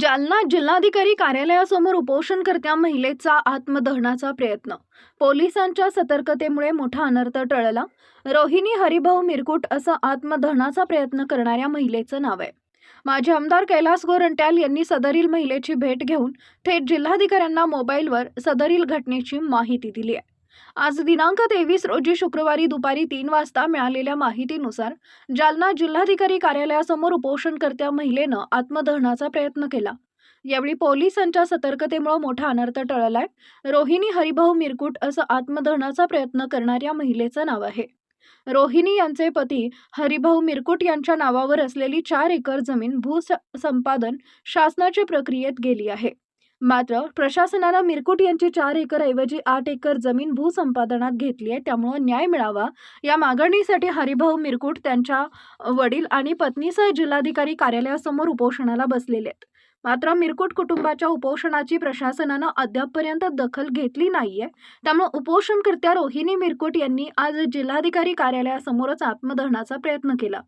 जालना जिल्हाधिकारी कार्यालयासमोर उपोषणकर्त्या महिलेचा आत्मदहनाचा प्रयत्न. पोलिसांच्या सतर्कतेमुळे मोठा अनर्थ टळला. रोहिणी हरिभाऊ मिरकुट असं आत्मदहनाचा प्रयत्न करणाऱ्या महिलेचं नाव आहे. माजी आमदार कैलास गोरंट्याल यांनी सदरील महिलेची भेट घेऊन थेट जिल्हाधिकाऱ्यांना मोबाईलवर सदरील घटनेची माहिती दिली आहे. आज दिनांक तेवीस रोजी शुक्रवारी दुपारी तीन वाजता मिळालेल्या माहितीनुसार जालना जिल्हाधिकारी कार्यालयासमोर उपोषणकर्त्या महिलेनं आत्मदहनाचा प्रयत्न केला. यावेळी पोलिसांच्या सतर्कतेमुळे मोठा अनर्थ टळलाय. रोहिणी हरिभाऊ मिरकुट असं आत्मदहनाचा प्रयत्न करणाऱ्या महिलेचं नाव आहे. रोहिणी यांचे पती हरिभाऊ मिरकुट यांच्या नावावर असलेली चार एकर जमीन भूसंपादन शासनाच्या प्रक्रियेत गेली आहे. मात्र प्रशासनानं मिरकुट यांची चार एकर ऐवजी आठ एकर जमीन भूसंपादनात घेतली आहे. त्यामुळं न्याय मिळावा. या मागणीसाठी हरिभाऊ मिरकुट त्यांच्या वडील आणि पत्नीसह जिल्हाधिकारी कार्यालयासमोर उपोषणाला बसलेले आहेत. मात्र मिरकुट कुटुंबाच्या उपोषणाची प्रशासनानं अद्यापपर्यंत दखल घेतली नाहीये. त्यामुळे उपोषणकर्त्या रोहिणी मिरकुट यांनी आज जिल्हाधिकारी कार्यालयासमोरच आत्मदहनाचा प्रयत्न केला.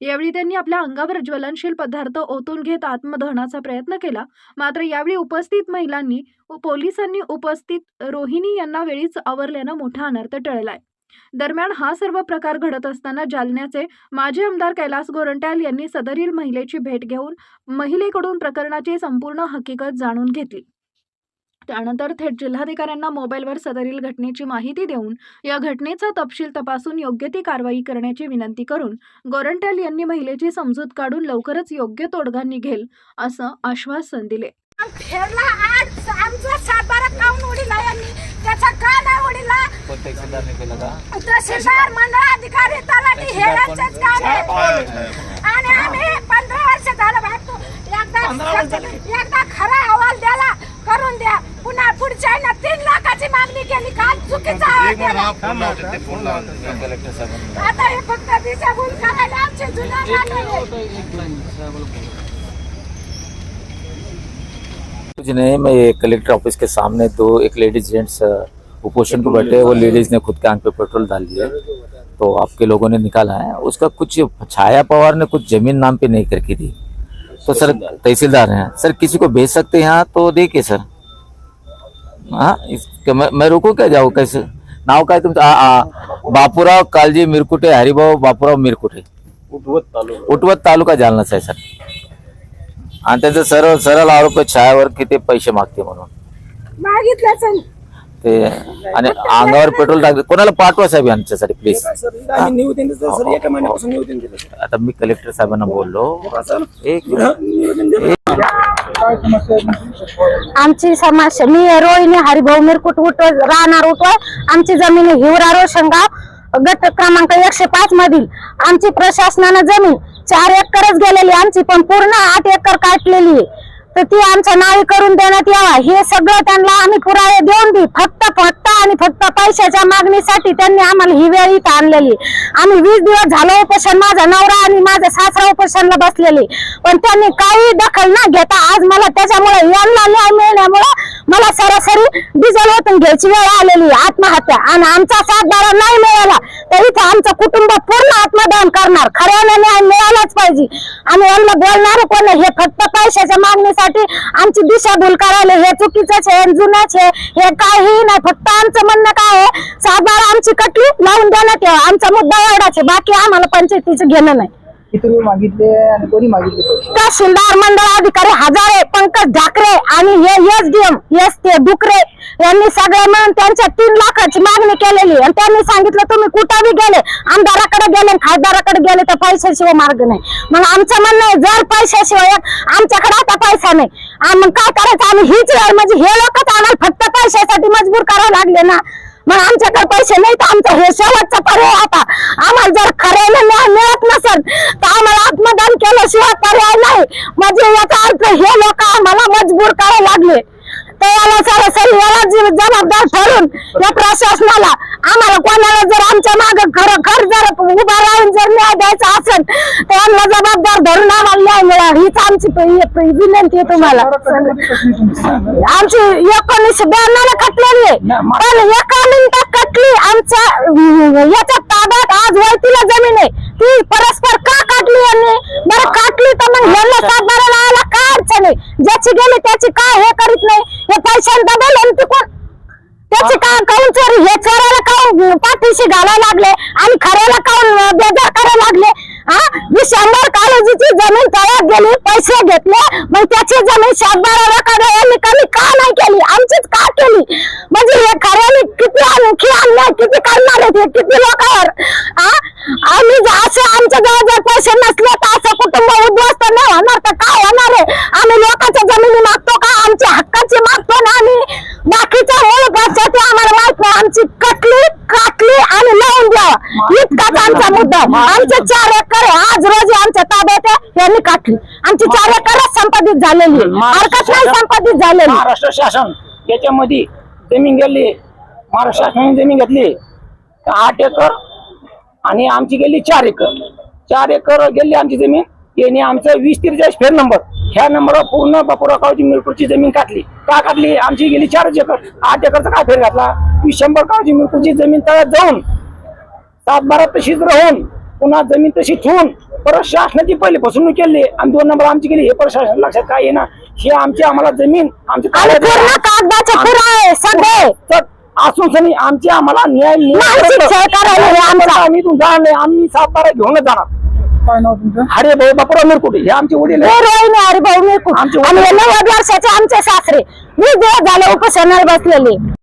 यावेळी त्यांनी आपल्या अंगावर ज्वलनशील पदार्थ ओतून घेत आत्मदहनाचा प्रयत्न केला. मात्र यावेळी उपस्थित महिलांनी व पोलिसांनी उपस्थित रोहिणी यांना वेळीच आवरल्यानं मोठा अनर्थ टळलाय. दरम्यान हा सर्व प्रकार घडत असताना जालन्याचे माजी आमदार कैलास गोरंट्याल यांनी सदरील महिलेची भेट घेऊन महिलेकडून प्रकरणाची संपूर्ण हकीकत जाणून घेतली. त्यानंतर थेट जिल्हाधिकाऱ्यांना मोबाईलवर सदरील घटनेची माहिती देऊन या घटनेचा तपशील तपासून योग्य ती कारवाई करण्याची विनंती करून गोरंट्याल यांनी महिलेची समजूत काढून लवकरच योग्य तोडगा निघेल असं आश्वासन दिले. फेरला आज आमचा सातबारा काऊन मागणी केली काल चुकीचा अहवाल दिला. कलेक्टर साहेबांना आता हे फक्त दिशाभूल करायला आमचे नागरिक कुछ नहीं मैं ये कलेक्टर ऑफ़िस के सामने दो एक लेडीज़ जेंट्स कुपोषण को बैठे वो लेडीज़ ने खुद के आँख पे पेट्रोल डाल दिया तो आपके लोगों ने निकाला है। उसका कुछ छाया पवार ने कुछ ज़मीन नाम पे नहीं करके दी। तो सर तहसीलदार हैं। सर किसी को भेज सकते हैं यहाँ? तो देखिए सर। हाँ मैं, मैं रुकू क्या जाऊ? कैसे? नाव काय तुमचं? आ- आ, बापूराव कालजी मिरकुटे हरिभाऊ बापूराव मिरकुटे. उटवत तालुका. जालनाच आहे सर. आणि त्याचा सरळ सरळ आरोप आहे छायावर की ते पैसे मागते म्हणून. मागितलंच ते आणि अंगावर पेट्रोल टाकते कोणाला पाठवा साहेब यांच्यासाठी प्लीज आम्ही निवेदन दिलं सर एका महिन्यापासून निवेदन दिलं सर. आता मी कलेक्टर साहेबांना बोललो. सर. एक निवेदन दिलं. आमची समस्या मी रोहिणी हरिभाऊ मिरकुट उठ राहणार उठवा आमची जमीन आहे हिवरा रोशनगाव गट क्रमांक एकशे पाच मधील. आमची प्रशासनानं जमीन चार एकरच गेलेली आमची पण पूर्ण आठ एकर काटलेली आहे. तर ती आमच्या नावे करून देण्यात यावा. हे सगळं त्यांना आम्ही पुरावे देऊन दी फक्त फक्त आणि फक्त पैशाच्या मागणीसाठी त्यांनी आम्हाला ही वेळ इथं आणलेली. आम्ही वीस दिवस झालो उपोषण. माझा नवरा आणि माझा सासरा उपोषणला बसलेली. पण त्यांनी काही दखल ना घेता आज मला त्याच्यामुळे यांना न्याय मिळण्यामुळे मला सरासरी डिझेल ओतून घ्यायची वेळ आलेली आत्महत्या. आणि आमचा साथदारा नाही मिळाला. तर आमचं कुटुंब पूर्ण आत्मदान करणार. खऱ्याने न्याय मिळालाच पाहिजे. आणि यांना बोलणार कोण हे फक्त पैशाच्या मागणीसाठी आमची दिशाभूल करायला हे चुकीचंच आहे जुनच आहे. हे काही नाही. फक्त आमचं म्हणणं काय आहे? साधारण आमची कटली लावून देण्यात यावं आमचा मुद्दा एवढाच आहे. बाकी आम्हाला पंचायतीचं घेणं नाही. की तुम्ही मागितले आणि कोणी मागितले पैसे? तहसीलदार मंडळ अधिकारी हजारे पंकज ढाकरे आणि हे एस डी एम एस ते डुकरे यांनी सगळे मिळून त्यांच्या तीन लाखाची मागणी केलेली आणि त्यांनी सांगितलं तुम्ही कुठं बी गेले आमदाराकडे गेले खासदाराकडे गेले तर पैशाशिवाय मार्ग नाही. मग आमचं म्हणणं आहे जर पैशाशिवाय आमच्याकडे आता पैसा नाही. मग काय करायचं? आम्ही हीच वेळ म्हणजे हे लोकच आम्हाला फक्त पैशासाठी मजबूर करावं लागले ना. मग आमच्याकडे पैसे नाही तर आमचं हे शेवटचा पर्याय आता. आम्हाला जर खऱ्याने न्याय मिळत नसेल तर आम्हाला आत्मदान केल्याशिवाय पर्याय नाही. म्हणजे याचा अर्थ हे लोक आम्हाला मजबूर करायला लागले. तर याला सरासरी याला जी- जबाबदार ठरून या प्रशासनाला आम्हाला कोणाला जर आमच्या मागे खरोखर जर उभा राहून जर न्याय द्यायचा असेल तर यांना जबाबदार धरून आम्हाला न्याय मिळावा हीच आमची विनंती आहे तुम्हाला. आमची एकोणीसशे ब्याण्णव ला कटलेली आहे पण एका मिनिटात कटली आमच्या याच्या ताब्यात आज वळतीला जमीन आहे. ती परस्पर का काटली यांनी? बरं काटली तर मग यांना सातबारा लावायला काय अडचण आहे? ज्याची करायला लागले आणि खऱ्याला काऊन बेजार करायला लागले? हा? मी शंभर कॉलेजीची जमीन तळ्यात गेली पैसे घेतले मग त्याची जमीन सातबारा रकाने यांनी कमी का नाही केली? आमचीच का केली? म्हणजे हे खऱ्याने किती आणखी अन्याय किती करणार आहेत हे किती लोकांवर? हा आम्ही असं असे आमच्या जवळ जर पैसे नसले तर असं कुटुंब उद्ध्वस्त नाही होणार तर काय होणार आहे? आम्ही लोकांच्या जमिनी मागतो का? आमच्या हक्काची मागतो ना आम्ही? बाकीच्या मूळ ते आम्हाला माहीत नाही. आमची कटली काटली आणि लावून द्यावा इतकाच आमचा मुद्दा. आमचे चार एकर. आज रोजी आमच्या ताब्यात यांनी काटली आमची चार एकरच संपादित झालेली. हरकत नाही संपादित झालेली महाराष्ट्र शासन याच्यामध्ये जमीन गेली. महाराष्ट्र शासनाने जमीन घेतली. आठ एकर आणि आमची गेली चार एकर. चार एकर गेली आमची जमीन. याने आमचं वीस त्रेचाळीस फेर नंबर ह्या नंबरवर पूर्ण बापूराव मिरपूरची जमीन काटली का काटली आमची गेली चारच एकर. आठ एकरचा काय फेर घातला? वीस शंभर कावची मिरपूरची जमीन तळ्यात जाऊन सात बारा तशीच राहून पुन्हा जमीन तशी ठेवून परत शासनाची पहिले फसवणूक केली. आणि दोन नंबर आमची गेली हे परत शासन लक्षात काय येणार हे आमची आम्हाला जमीन आमची असून सनी आमची आम्हाला न्याय. आम्ही नाही आम्ही सात बारा घेऊनच जाणार. काय नाव तुमचं? हरे भाऊ बापूराव मिरकुटे हे आमचे वडील. हे रोहिणी हरिभाऊ मी आमचे आणि नव्वद वर्षाचे आमचे सासरे. मी दिवस झाले उपोषणाला बसलेले.